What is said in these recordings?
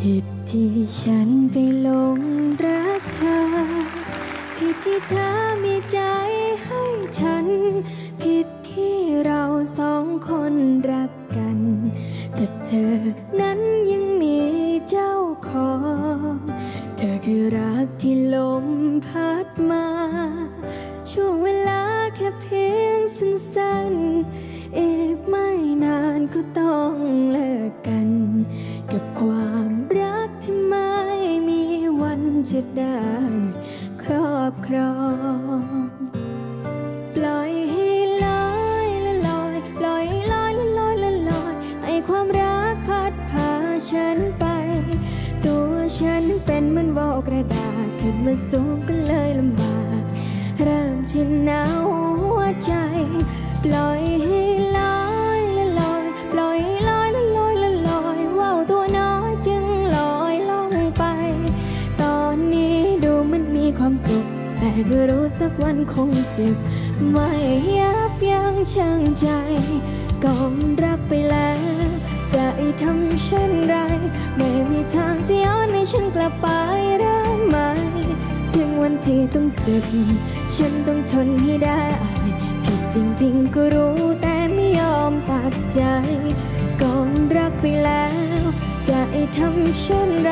ผิดที่ฉันไปหลงรักเธอ ผิดที่เธอมีใจให้ฉัน ผิดที่เราสองคนรักกัน แต่เธอนั้น จะได้ครอบครอง ปล่อยให้ลอยละลอยปล่อยให้ลอยละลอยละลอยให้ความรักพัดพาฉันไป ตัวฉันเป็นเหมือนวอกกระดาษขึ้นมาสูงก็เลยลำบาก เริ่มจะหนาวหัวใจ แต่ก็รู้สักวันคงเจ็บ ไม่ยับยั้งชั่งใจก่อนรักไปแล้ว จะทำเช่นไร ไม่มีทางจะย้อนให้ฉันกลับไปได้ไหมถึงวันที่ต้องเจ็บ ฉันต้องทนให้ได้ผิดจริงๆก็รู้แต่ไม่ยอมตัดใจก่อนรักไปแล้ว จะทำเช่นไร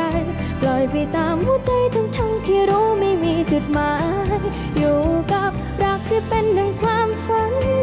ปล่อยไปตามหัวใจทั้งๆที่รู้ไม่มีจุดหมาย อยู่กับรักที่เป็นดังความฝัน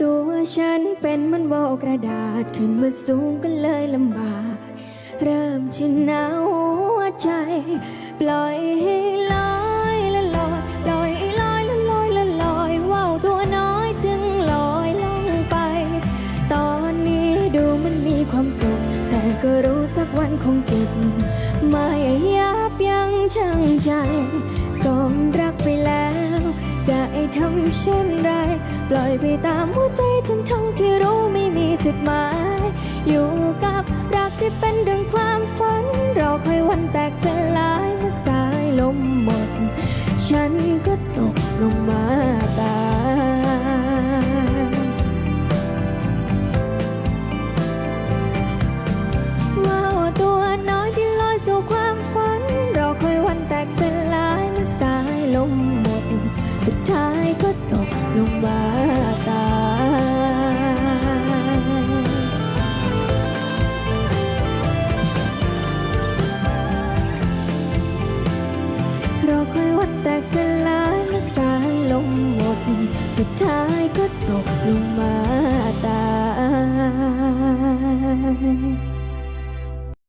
ตัวฉันเป็นเหมันวอกกระดาษขึ้นมาสูงก็เลยลำบาก เริ่มจะหนาวหัวใจ ปล่อยให้ลอยละลอยปล่อยลอยละลอยละลอยว่าวตัวน้อยจึงลอยล่องไป ตอนนี้ดูมันมีความสุข แต่ก็รู้สักวันคงจบไม่ยับยั้งชั่งใจก่อนรักไปแล้ว จะให้ทำเช่นไร ปล่อยไปตามหัวใจทั้งทั้งที่รู้ไม่มีจุดหมาย อยู่กับรักที่เป็นดังความฝัน รอคอยวันแตกสลายเมื่อสายลมหมด ฉันก็ตกลงมา ก็ตกลงมาตายรอคอยวันแตกสลายเมื่อสายลมหมด สุดท้ายก็